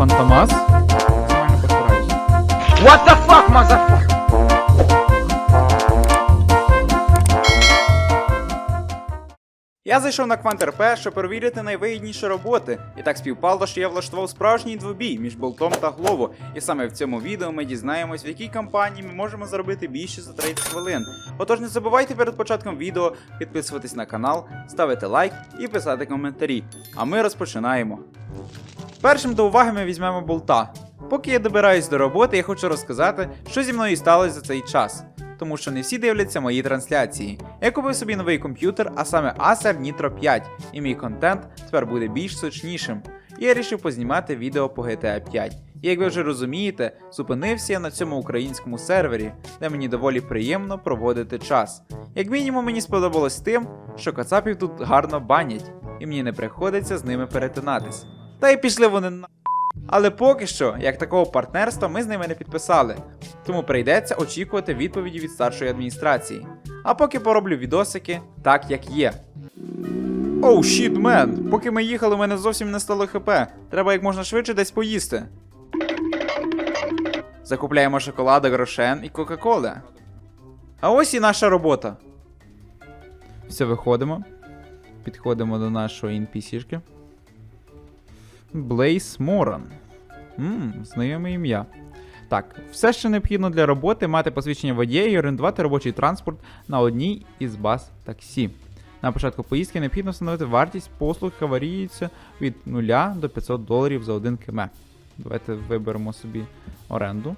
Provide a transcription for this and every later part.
Фантомас? Максимально постараюсь. What the fuck, motherfucker? Я зайшов на Квант РП, щоб перевірити найвигідніші роботи. І так співпало, що я влаштував справжній двобій між болтом та Глово. І саме в цьому відео ми дізнаємось, в якій компанії ми можемо заробити більше за 30 хвилин. Отож не забувайте перед початком відео підписуватись на канал, ставити лайк і писати коментарі. А ми розпочинаємо. Першим до уваги ми візьмемо болта. Поки я добираюсь до роботи, я хочу розказати, що зі мною сталося за цей час. Тому що не всі дивляться мої трансляції. Я купив собі новий комп'ютер, а саме Acer Nitro 5, і мій контент тепер буде більш сочнішим. І я вирішив познімати відео по GTA 5. І як ви вже розумієте, зупинився я на цьому українському сервері, де мені доволі приємно проводити час. Як мінімум мені сподобалось тим, що кацапів тут гарно банять, і мені не приходиться з ними перетинатись. Та й пішли вони на. Але поки що, як такого партнерства, ми з ними не підписали, тому прийдеться очікувати відповіді від старшої адміністрації. А поки пороблю відосики так, як є. Оу, щіт, мен! Поки ми їхали, у мене зовсім не стало хп. Треба як можна швидше десь поїсти. Закупляємо шоколадок, рошен і Кока-Коли. А ось і наша робота. Все, виходимо. Підходимо до нашої NPC-шки. Блейс Моран. Ммм, знайоме ім'я. Так, все, що необхідно для роботи, мати посвідчення водія і орендувати робочий транспорт на одній із баз таксі. На початку поїздки необхідно встановити вартість послуг, яка варіюється від 0 до 500 доларів за 1 км. Давайте виберемо собі оренду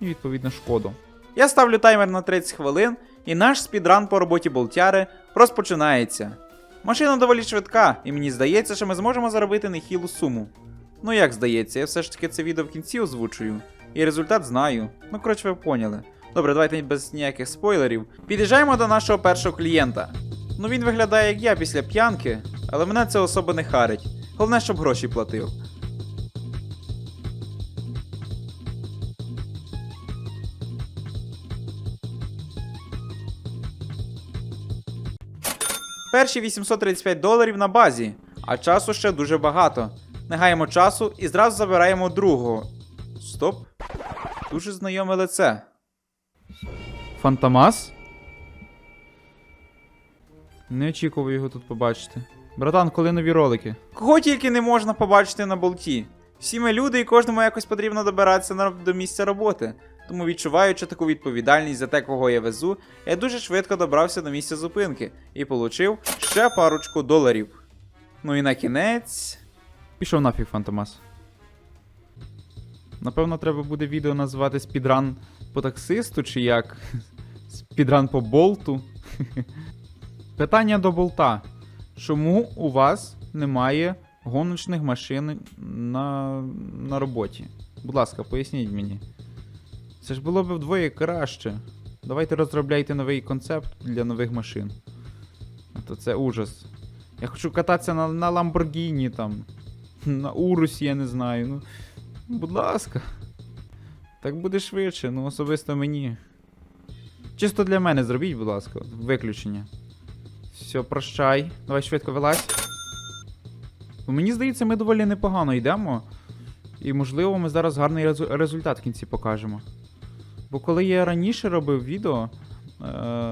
і відповідно шкоду. Я ставлю таймер на 30 хвилин, і наш спідран по роботі болтяри розпочинається. Машина доволі швидка, і мені здається, що ми зможемо заробити нехілу суму. Ну як здається, я все ж таки це відео в кінці озвучую. І результат знаю. Ну, коротше, ви поняли. Добре, давайте без ніяких спойлерів. Під'їжджаємо до нашого першого клієнта. Ну він виглядає як я після п'янки, але мене це особо не харить. Головне, щоб гроші платив. Перші 835 доларів на базі, а часу ще дуже багато. Не гаємо часу і зразу забираємо другого. Стоп. Дуже знайоме лице. Фантомас? Не очікував його тут побачити. Братан, коли нові ролики? Кого тільки не можна побачити на болті. Всі ми люди і кожному якось потрібно добиратися до місця роботи. Тому відчуваючи таку відповідальність за те, кого я везу, я дуже швидко добрався до місця зупинки і получив ще парочку доларів. Ну і на кінець. Пішов нафіг Фантомас. Напевно, треба буде відео назвати Спідран по таксисту чи як? Спідран по болту. Питання до болта. Чому у вас немає гоночних машин на, на роботі? Будь ласка, поясніть мені. Це ж було б вдвоє краще. Давайте розробляйте новий концепт для нових машин. А то це ужас. Я хочу кататися на, на Ламборгіні там. На Урусі, я не знаю. Ну, будь ласка. Так буде швидше, ну особисто мені. Чисто для мене зробіть, будь ласка, виключення. Все, прощай. Давай швидко вилазь. Мені здається, ми доволі непогано йдемо. І, можливо, ми зараз гарний резу- результат в кінці покажемо. Бо коли я раніше робив відео, е,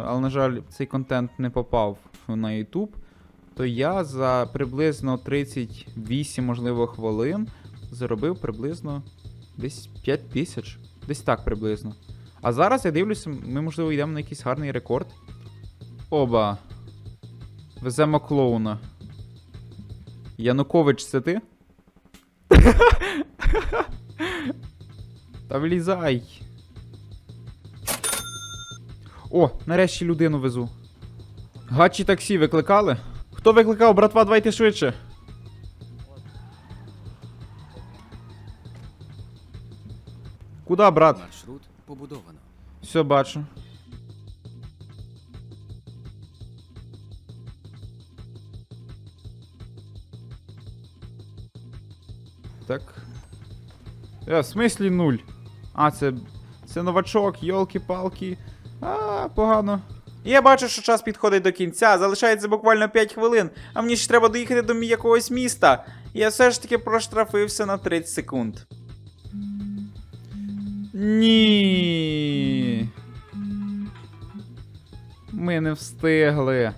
але, на жаль, цей контент не попав на YouTube, то я за приблизно 38, можливо, хвилин заробив приблизно десь 5 тисяч. Десь так приблизно. А зараз я дивлюся, ми, можливо, йдемо на якийсь гарний рекорд. Оба. Веземо клоуна. Янукович, це ти? Та влізай. О, нарешті людину везу. Гачі таксі викликали? Хто викликав, братва, давайте швидше. Куда, брат? Маршрут побудовано. Все бачу. Так. Е, в смислі нуль. А, це. Це новачок, йолки-палки. А, погано. Я бачу, що час підходить до кінця, залишається буквально 5 хвилин, а мені ще треба доїхати до якогось міста. Я все ж таки проштрафився на 30 секунд. Ні. Ми не встигли.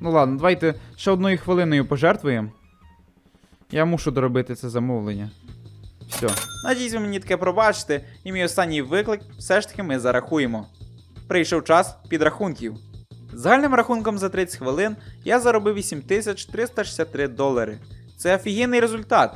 Ну ладно, давайте ще одною хвилиною пожертвуємо. Я мушу доробити це замовлення. Все. Надіюсь, ви мені таке пробачите, і мій останній виклик все ж таки ми зарахуємо. Прийшов час підрахунків. Загальним рахунком за 30 хвилин я заробив 8363 долари. Це офігенний результат.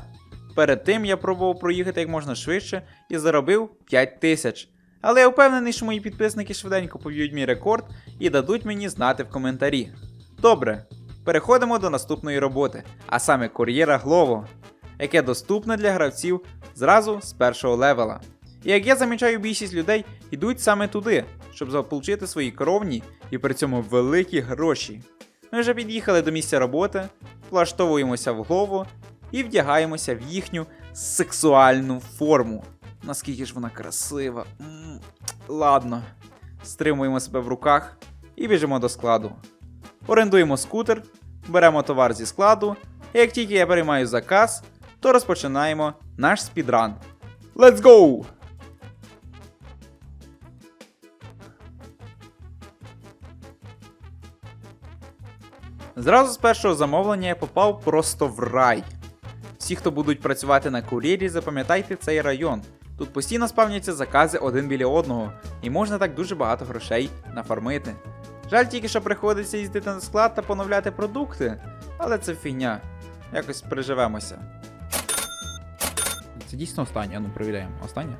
Перед тим я пробував проїхати як можна швидше і заробив 5 тисяч. Але я впевнений, що мої підписники швиденько поб'ють мій рекорд і дадуть мені знати в коментарі. Добре, переходимо до наступної роботи, а саме кур'єра Глово, яке доступне для гравців зразу з першого левела. І як я замічаю, більшість людей йдуть саме туди, щоб заполучити свої кровні і при цьому великі гроші. Ми вже під'їхали до місця роботи, влаштовуємося в голову і вдягаємося в їхню сексуальну форму. Наскільки ж вона красива. М, Ладно. Стримуємо себе в руках і біжимо до складу. Орендуємо скутер, беремо товар зі складу, і як тільки я переймаю заказ, то розпочинаємо наш спідран. Let's go! Зразу з першого замовлення я попав просто в рай. Всі, хто будуть працювати на кур'єрі, запам'ятайте цей район. Тут постійно спавняться закази один біля одного, і можна так дуже багато грошей нафармити. Жаль тільки, що приходиться їздити на склад та поновляти продукти, але це фігня. Якось переживемося. Це дійсно останнє, ну перевіряємо. Останнє?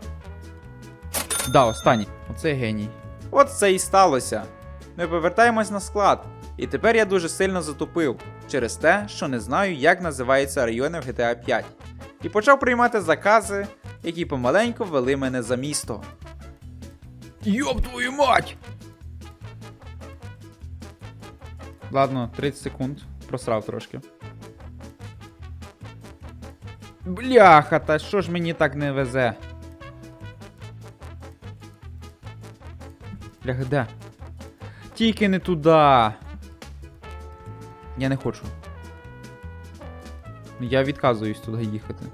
Да, останнє. Оце геній. От це і сталося. Ми повертаємось на склад. І тепер я дуже сильно затупив через те, що не знаю, як називаються райони в GTA 5. І почав приймати закази, які помаленьку вели мене за місто. Йоп твою мать! Ладно, 30 секунд. Просрав трошки. Бляха, та що ж мені так не везе? Бляха, де? Тільки не туди. Я не хочу. Я відказуюсь туди їхати.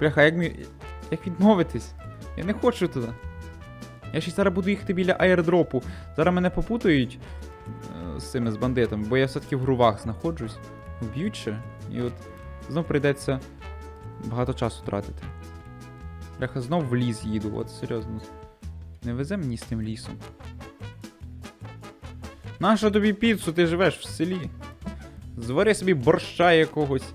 Бляха, як мі... Як відмовитись? Я не хочу туди. Я ще зараз буду їхати біля аердропу. Зараз мене попутають е, з цими з бандитами, бо я все-таки в грувах знаходжусь. Вб'ють ще. І от знов прийдеться багато часу тратити. Бляха, знов в ліс їду, от серйозно. Не везе мені з тим лісом. Нащо тобі піцу, ти живеш в селі? Звари собі борща якогось.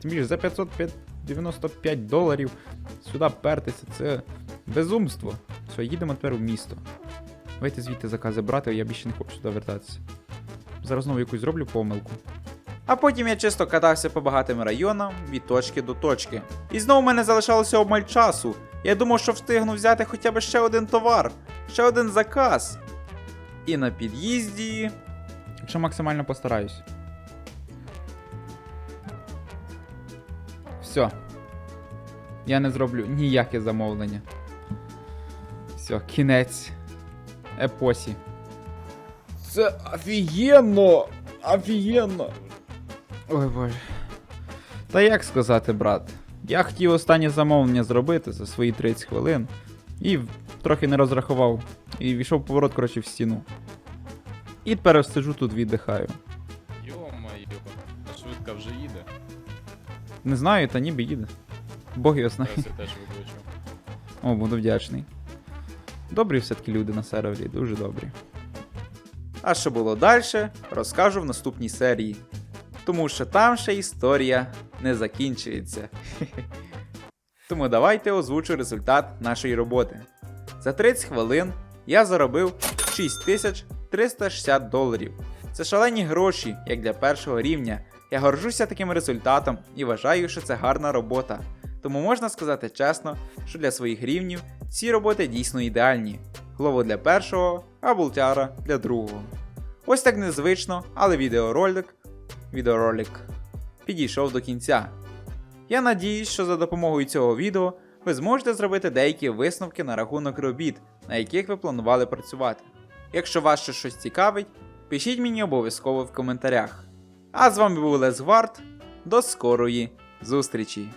Тим більше за 595 доларів сюди пертися, це безумство. Все, їдемо тепер у місто. Давайте звідти закази брати, я більше не хочу сюди вертатися. Зараз знову якусь зроблю помилку. А потім я чисто катався по багатим районам від точки до точки. І знову в мене залишалося обмаль часу. Я думав, що встигну взяти хоча б ще один товар, ще один заказ. І на під'їзді. Якщо максимально постараюсь. Все. Я не зроблю ніяке замовлення. Все, кінець епосі. Це офігенно! Офігенно! Ой боже. Та як сказати, брат? Я хотів останнє замовлення зробити за свої 30 хвилин і трохи не розрахував. І війшов поворот, коротше, в стіну. І тепер сиджу тут віддихаю. Йо-моє, а швидка вже їде. Не знаю, та ніби їде. Бог його знає. Я теж виключу. О, буду вдячний. Добрі все-таки люди на сервері, дуже добрі. А що було далі, розкажу в наступній серії. Тому що там ще історія не закінчується. Тому давайте озвучу результат нашої роботи. За 30 хвилин я заробив 6360 доларів. Це шалені гроші, як для першого рівня. Я горжуся таким результатом і вважаю, що це гарна робота. Тому можна сказати чесно, що для своїх рівнів ці роботи дійсно ідеальні. Глово для першого, а бултяра для другого. Ось так незвично, але відеоролик, відеоролик підійшов до кінця. Я надіюсь, що за допомогою цього відео ви зможете зробити деякі висновки на рахунок робіт, на яких ви планували працювати. Якщо вас ще щось цікавить, пишіть мені обов'язково в коментарях. А з вами був Лес. До скорої зустрічі!